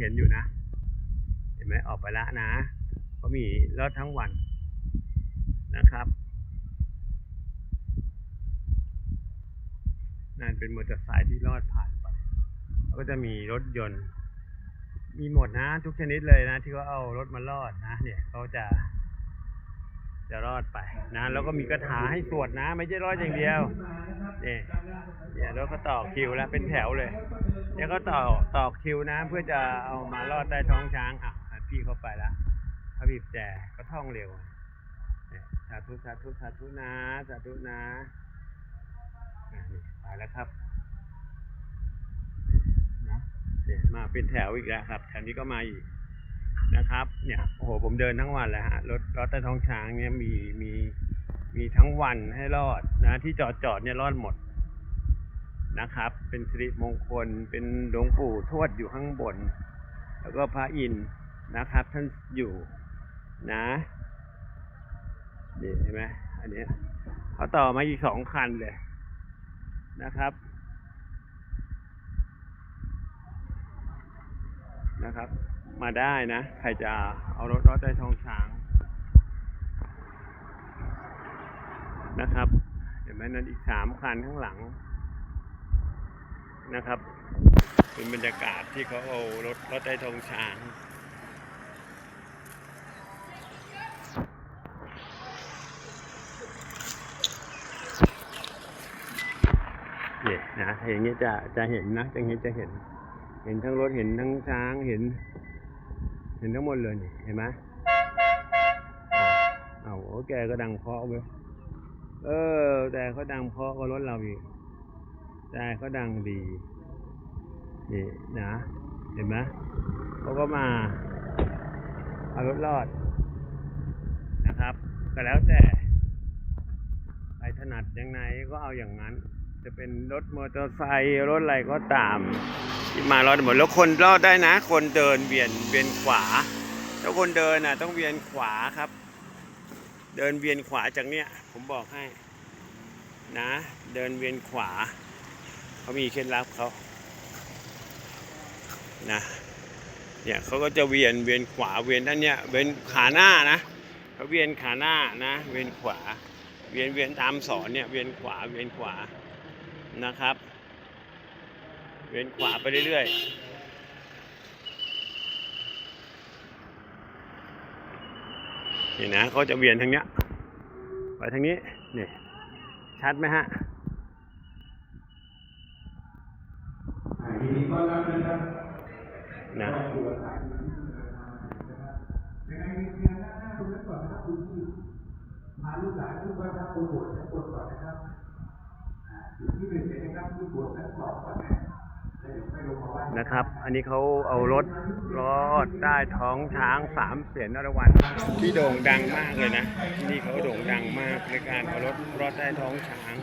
เห็นอยู่นะ เห็นไหมออกไปแล้วนะก็มีรถทั้งวันนะครับ นั่นเป็นมอเตอร์ไซค์ที่รอดผ่านไป แล้วก็จะมีรถยนต์ มีหมดนะ ทุกชนิดเลยนะ ที่เขาเอารถมารอดนะ เนี่ยเขาจะ จะรอดไปนะแล้วก็มีกระถาให้สวดนะ ไม่ใช่รอดอย่างเดียวเนี่ยเนี่ยรถก็ต่อคิวแล้วเป็นแถวเลยเนี่ยก็ต่อต่อคิวนะ เพื่อจะเอามารอดใต้ท้องช้างอะพี่เข้าไปแล้วเขาบีบแจก็ท่องเร็วเนี่ยสาธุสาธุสาธุนะสาธุนะอะนี่ไปแล้วครับนะเนี่ยมาเป็นแถวอีกแล้วครับแถวนี้ก็มาอีก นะครับ เนี่ยโอ้โหผมเดินทั้งวันเลยฮะรถรถใต้ท้องช้างเนี่ยมีมีมีทั้งวันให้รอดนะที่จอดจอดเนี่ยรอดหมดนะครับ เป็นสิริมงคลเป็นหลวงปู่ทวดอยู่ข้างบน แล้วก็พระอินนะครับ ท่านอยู่นะนี่เห็นไหมอันนี้เขาต่อมาอีกสองคันเลยนะครับนะครับ มาได้นะ ใครจะเอารถรถได้ทองช้างนะครับเห็นไหมนั่นอีกสามคันข้างหลังนะครับ เป็นบรรยากาศที่เขาเอารถรถได้ทองช้างเนี่ยนะอย่างนี้จะจะเห็นนะอย่างนี้จะเห็น เห็นทั้งรถเห็นทั้งช้างเห็น เห็นทั้งหมดเลยนี่เห็นไหมเอาโอแกก็ดังเพาะเว้ยเออ แต่เขาดังเพาะกว่ารถเราอีกแต่เขาดังดีนี่นะเห็นไหมเขาก็มาเอารถรอดนะครับ ก็แล้วแต่ใครถนัดยังไงก็เอาอย่างนั้น จะเป็นรถมอเตอร์ไซค์รถอะไรก็ตามที่มารอดหมดแล้วคนรอดได้นะ คนเดินเวียนเวียนขวาถ้าคนเดินน่ะ ต้องเวียนขวาครับ เดินเวียนขวาจากเนี้ยผมบอกให้ นะ เดินเวียนขวาเขามีเคล็ดลับเขานะเนี่ยเขาก็จะเวียนเวียนขวาเวียนด้านเนี้ยเวียนขาหน้านะเขาเวียนขาหน้านะ เวียนขวา เวียนเวียนตามสอนเนี่ยเวียนขวาเวียนขวา นะครับ เวียนขวาไปเรื่อยๆ นี่นะเขาจะเวียนทางเนี้ย ไปทางนี้ นี่ ชัดไหมฮะยินดีต้อนรับนะครับนะยังไงเรียนหน้าหน้าตรงนั้นก่อนนะครับคุณที่พาลูกหลานทุกคนครับโปรโมทชั้นบนก่อนนะครับอ่าจุดที่หนึ่งเลยนะครับที่บวชชั้ นะแล้วเดี๋ยวค่อยลงมาว่านะครับ อันนี้เขาเอารถรอดใต้ท้องช้างสามเสียนนรวัน ที่โด่งดังมากเลยนะ ที่นี่เขาโด่งดังมากในการเอารถรอดใต้ท้องช้าง